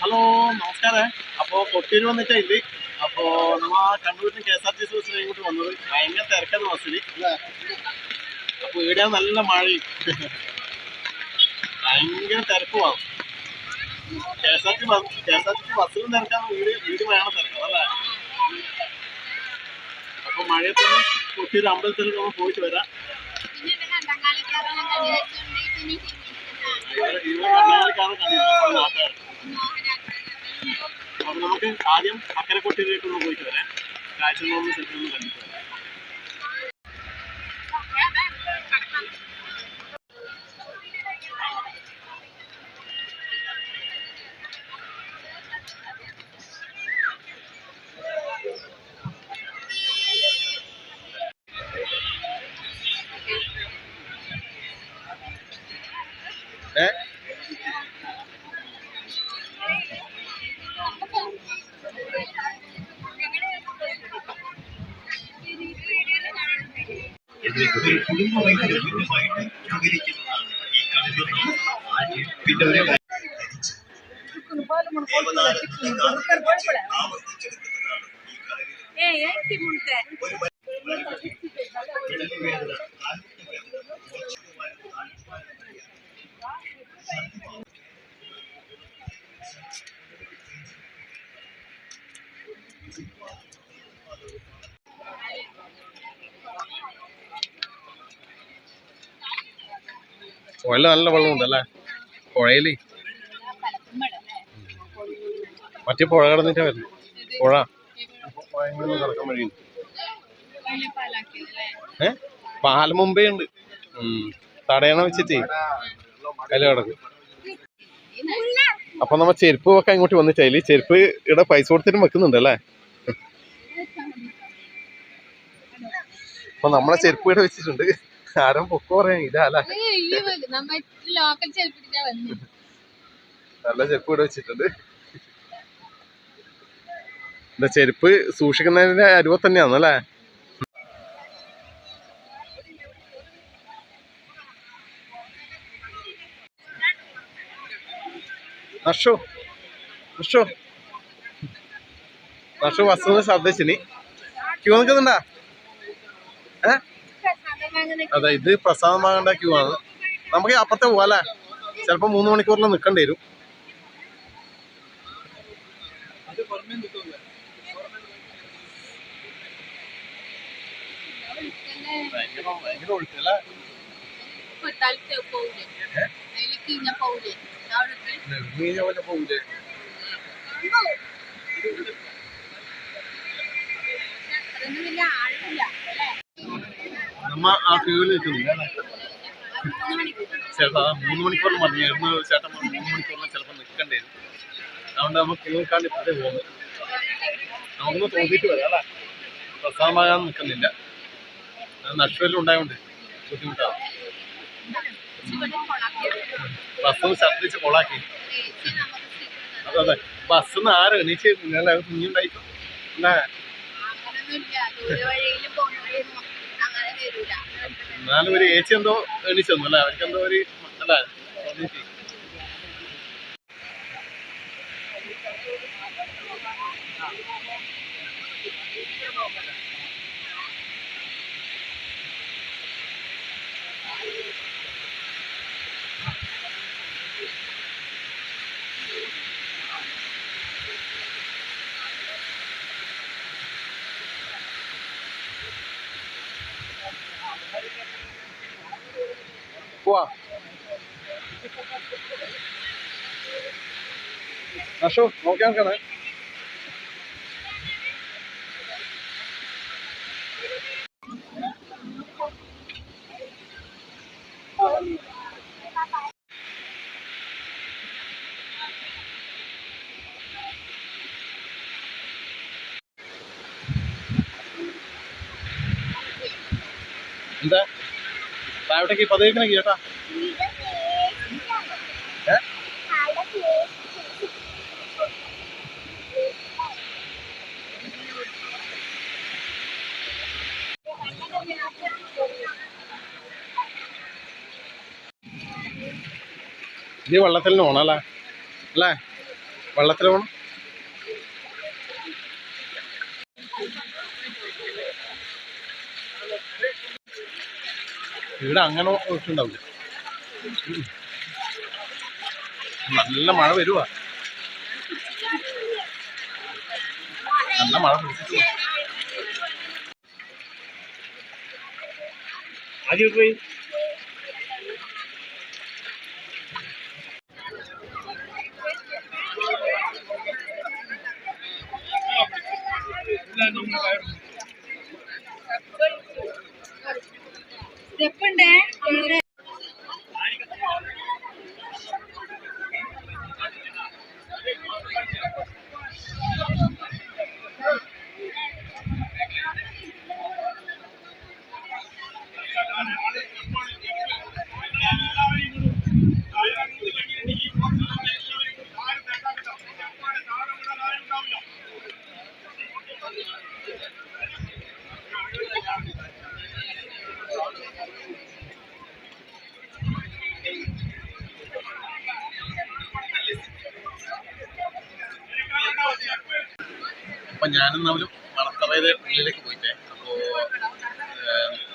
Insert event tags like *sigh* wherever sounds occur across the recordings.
Hello നമസ്കാരം. അപ്പോൾ കൊട്ടിയിൽ വന്നിട്ട് ഇല്ലേ അപ്പോൾ നമ്മൾ കണ്ണൂരിന് K S R T C ബസ്സിന് ഇങ്ങോട്ട് വന്നത്. ഭയങ്കര തിരക്കുന്ന ബസ്സിൽ അപ്പോൾ ഇവിടെ നല്ല മഴയും. ഭയങ്കര തിരക്കുമാകും K S R T bus K S R T C ബസ്സിലും തിരക്കാണ് വീട് വീട് വേണം തിരക്കാം അല്ലേ? അപ്പോൾ മഴയത്തൊന്ന് കൊട്ടിയൂർ അമ്പലത്തിൽ നമ്മൾ പോയിട്ട് വരാം. ഇവിടെ കണ്ണാലിക്കാണ് കണ്ടിരുന്നത് നാട്ടുകാർ അപ്പൊ നമുക്ക് ആദ്യം അക്കരെ ഒന്ന് പോയിട്ട് വരാം. കാഴ്ച ഒന്ന് ഒന്ന് ഇതിനെക്കുറിച്ച് കുടുംബവൈദ്യുതമായിട്ട് വിവരിക്കുന്നതാണ് ഈ കവിത പിന്നെ ഒരു ആവർത്തിച്ചെടുക്കുന്നതാണ് ഈ കളരി പുഴയിൽ നല്ല വെള്ളമുണ്ട് അല്ലേ? പുഴയിൽ മറ്റേ പുഴ കടന്നിട്ടാ വരുന്നത് പുഴ. വഴിയുണ്ട് ഏ? പാലം മുമ്പേ ഉണ്ട്. തടയണ വെച്ചിട്ട്. അതിൽ കിടക്കും. അപ്പൊ നമ്മ ചെരുപ്പ് വെക്കാൻ ഇങ്ങോട്ട് വന്നിട്ടായി ചെരുപ്പ് ഇവിടെ പൈസ കൊടുത്തിട്ടും വെക്കുന്നുണ്ട് അല്ലേ? അപ്പൊ നമ്മളെ ചെരുപ്പ് ഇവിടെ വെച്ചിട്ടുണ്ട്. ആരും പൊക്കു പറയാൻ ഇതാ അല്ലേ നമ്മ ലോക്കൽ ചെലപ്പിട്ടാ വന്നു. നല്ല ചെരുപ്പ് ഇവിടെ വെച്ചിട്ടുണ്ട്. എന്താ ചെരുപ്പ് സൂക്ഷിക്കുന്നതിന്റെ അരുവ തന്നെയാണ് അല്ലേ? നഷു നഷു. നഷു ബസ് ശ്രദ്ധിച്ചിനി. ക്യൂ നിൽക്കുന്നുണ്ടാ ഏ? അതെ ഇത് പ്രസാദം വാങ്ങേണ്ട ക്യൂ ആണ്. നമുക്ക് അപ്പുറത്തെ പോവാല്ലേ ചിലപ്പോ മൂന്ന് മണിക്കൂറിൽ നിൽക്കേണ്ടി വരും. ഭയങ്കര ഒഴുക്കല്ലേ പോലെ പോകൂലേ അതൊന്നും വലിയ ആഴമില്ല. അല്ലേ നമ്മ ആ ക്യൂവിൽ മണിക്കൂർ ചേട്ടാ മൂന്ന് മണിക്കൂറിൽ മറിഞ്ഞായിരുന്നു ചേട്ടൻ പറഞ്ഞു മൂന്ന് മണിക്കൂറിൽ ചിലപ്പോൾ നിൽക്കേണ്ടി അതുകൊണ്ട് നമ്മൾ ക്യൂ നിൽക്കാണ്ട് ഇപ്പോഴേ പോകുന്നു. നമുക്കൊന്ന് തോന്നിയിട്ട് വരാം അല്ലേ? പ്രസാദമാകാൻ നിൽക്കുന്നില്ല നഷ്ടമെല്ലാം ഉണ്ടായതുകൊണ്ട് ബുദ്ധിമുട്ടാണ് ബസ്സും ഛർദ്ദിച്ച് കൊളാക്കി. അതെ അതെ. അതെ ബസ്സിന്ന് ആരും എണീച്ച് നിങ്ങളെ കുഞ്ഞുണ്ടായിട്ടോ അല്ലേ? എന്നാലും ഒരു ഏച്ചി എന്തോ എണീച്ചു തന്നു അല്ലേ? അവർക്ക് എന്തോ ഒരു അല്ലേ? പോവാ അശോ നോക്കി നോക്കണേ എന്താ? താഴോട്ടേക്ക് പതിവേക്കണേ ചേട്ടാ. ഇത് വെള്ളത്തിൽ ഓണല്ലേ അല്ലേ? വെള്ളത്തിൽ പോകണം ഇവിടെ അങ്ങനെ ഒട്ടുണ്ടാവില്ല നല്ല മഴ വരുവാ നല്ല മഴ പിടിച്ചിട്ട് ആദ്യം പോയി സ്റ്റെപ്പുണ്ടേ അപ്പൊ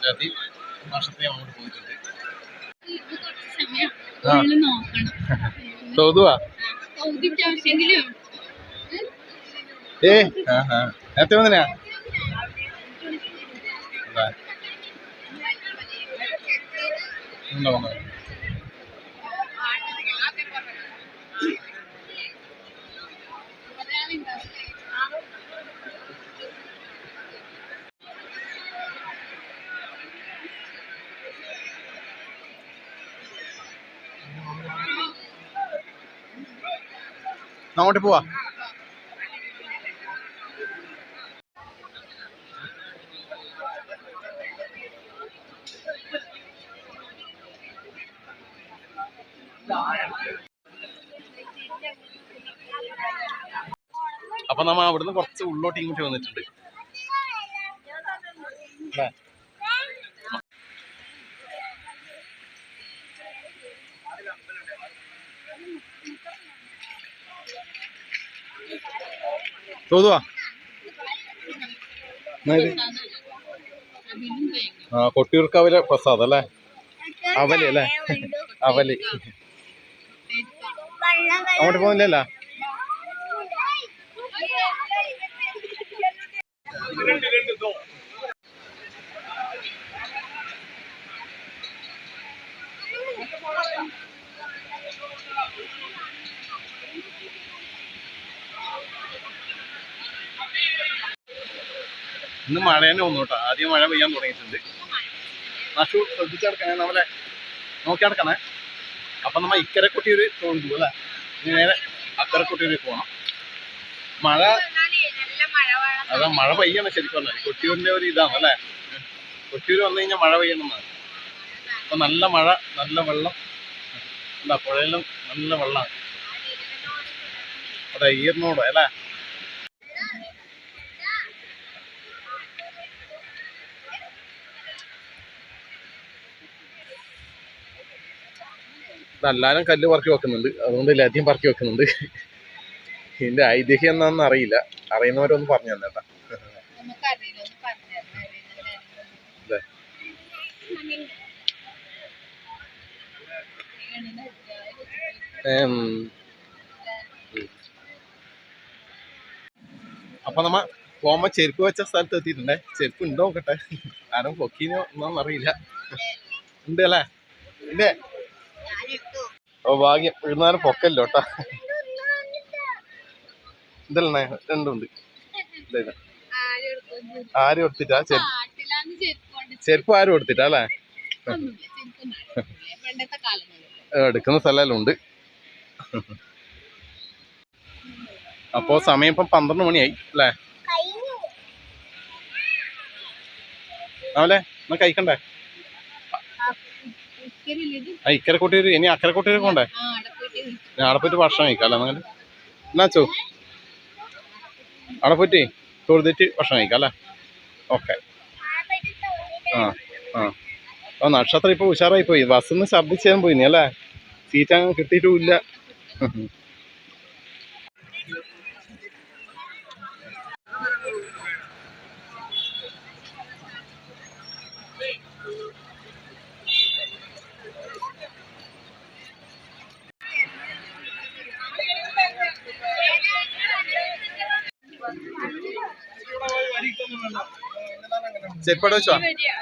രതി വർഷത്തെ അങ്ങോട്ട് പോയിട്ടുണ്ട്. *laughs* തോതുവാ? ഏ നേരത്തെ വന്നിനാ. ഉണ്ടോ, അങ്ങോട്ട് പോവാ അപ്പൊ നമ്മ അവിടുന്ന് കുറച്ച് ഉള്ളോട്ട് ഇങ്ങോട്ട് വന്നിട്ടുണ്ട് അല്ലേ? തോതുവാ? ആ പ്രസാദ് പ്രസാദം അല്ലേ? അവലി അല്ലേ അവലി. അങ്ങോട്ട് പോകുന്നില്ലല്ലോ? ഇന്ന് മഴ തന്നെ വന്നു കേട്ടോ. ആദ്യം മഴ പെയ്യാൻ തുടങ്ങിയിട്ടുണ്ട്. നഷു ശ്രദ്ധിച്ചെടുക്കണേ നമ്മളെ നോക്കി നടക്കണേ. അപ്പൊ നമ്മ ഇക്കരെ ഒരു തോന്നുന്നു അല്ലേ ഇനി നേരെ അക്കരെ കൊട്ടിയൂർക്ക് പോകണം മഴ അതാ മഴ പെയ്യണം ശരിക്കും പറഞ്ഞാൽ കൊട്ടിയൂരിന്റെ ഒരു ഇതാണ് അല്ലേ? കൊട്ടിയൂർ വന്നു കഴിഞ്ഞാൽ മഴ പെയ്യണം എന്നാണ്. അപ്പൊ നല്ല മഴ നല്ല വെള്ളം. എന്താ പുഴയിലും നല്ല വെള്ളമാണ് അതെ ഈർന്നോട് അല്ലേ? ഇതെല്ലാരും കല്ല് പറക്കി വെക്കുന്നുണ്ട്. അതുകൊണ്ട് ലദ്യം പറക്കി വെക്കുന്നുണ്ട്. ഇതിന്റെ ഐതിഹ്യം എന്താണെന്ന് അറിയില്ല. അറിയുന്നവരൊന്ന് പറഞ്ഞു തന്നേട്ടാ. അപ്പൊ നമ്മ പോകുമ്പോ ചെരുപ്പ് വെച്ച സ്ഥലത്ത് എത്തിയിട്ടുണ്ടേ? ചെരുപ്പ് ഉണ്ടോ നോക്കട്ടെ. ആരും പൊക്കീനോ എന്നൊന്നും അറിയില്ല. ഉണ്ട് അല്ലേ? ഇല്ലേ? ഓ ഭാഗ്യം. ഇരുന്നാലും പൊക്കല്ലോ കേട്ടാ ഇതല്ലേ രണ്ടുണ്ട്. കൊടുത്തിട്ടാ ആരും എടുത്തിട്ടാ ചെരുപ്പ് ആരും എടുത്തിട്ടാ അല്ലേ? എടുക്കുന്ന സ്ഥലമെല്ലാം ഉണ്ട് അപ്പോ സമയം ഇപ്പം പന്ത്രണ്ട് മണിയായി അല്ലേ? അവലെ എന്നാ കഴിക്കണ്ടേ? ആ ഇക്കരെ ഇനി അക്കരെ പോയിട്ട് ഞാൻ അവിടെ പോയിട്ട് ഭക്ഷണം കഴിക്കാം അല്ലേ എന്നാച്ചോ അവിടെ പോയിട്ട് തൊഴുതിട്ട് ഭക്ഷണം കഴിക്കാം അല്ലേ? ഓക്കെ. ആ ആ. ഓ നക്ഷത്രം ഇപ്പോൾ ഉഷാറായി പോയി ബസ്സിൽ നിന്ന് ഛർദ്ദിച്ചാൻ പോയിനി അല്ലേ? സീറ്റ് അങ്ങ് കിട്ടിയിട്ടുമില്ല ചെരുപ്പട വെച്ചോ?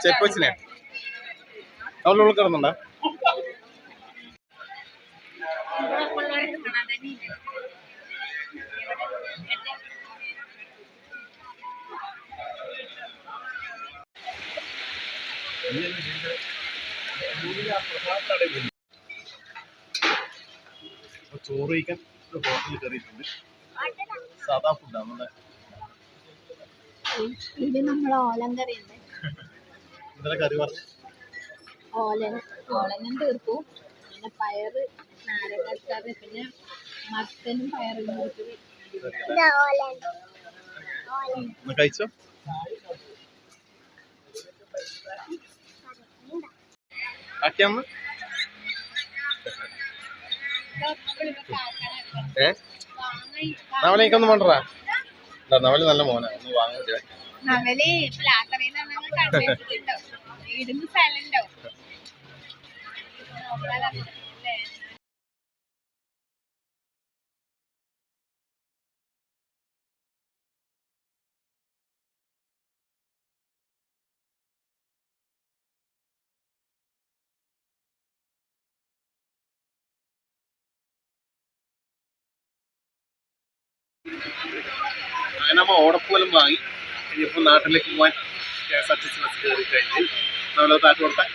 ചെരുപ്പ് വെച്ചിനെ അവളുടെ ഉള്ളിൽ കിടന്നുണ്ടോ ചോറ് കഴിക്കാൻ ഹോട്ടലിൽ കയറിയിട്ടുണ്ട്. സാധാ ഫുഡാണ് നമ്മുടെ ഇത് നമ്മൾ ഓലം കറിയുണ്ട്. ഇന്നലെ കറി ഓലൻ. ഓലനും തീർത്തു. പിന്നെ പയറ് നാരങ്ങാച്ചാറ് പിന്നെ മത്തനും പയറും ഏ നാളെ കഴിച്ചോ? ആക്കിയാന്ന് ഏ? നവലേക്കൊന്നും വേണ്ടറാ നവൽ നല്ല മോനാണ് നോക്കാതെ അങ്ങനെ നമ്മ ഓടപ്പോലും വാങ്ങി. ഇനിയിപ്പോൾ നാട്ടിലേക്ക് പോകാൻ K S R T C bus കയറി കഴിഞ്ഞ് നമ്മൾ താറ്റ് കൊടുത്താൽ.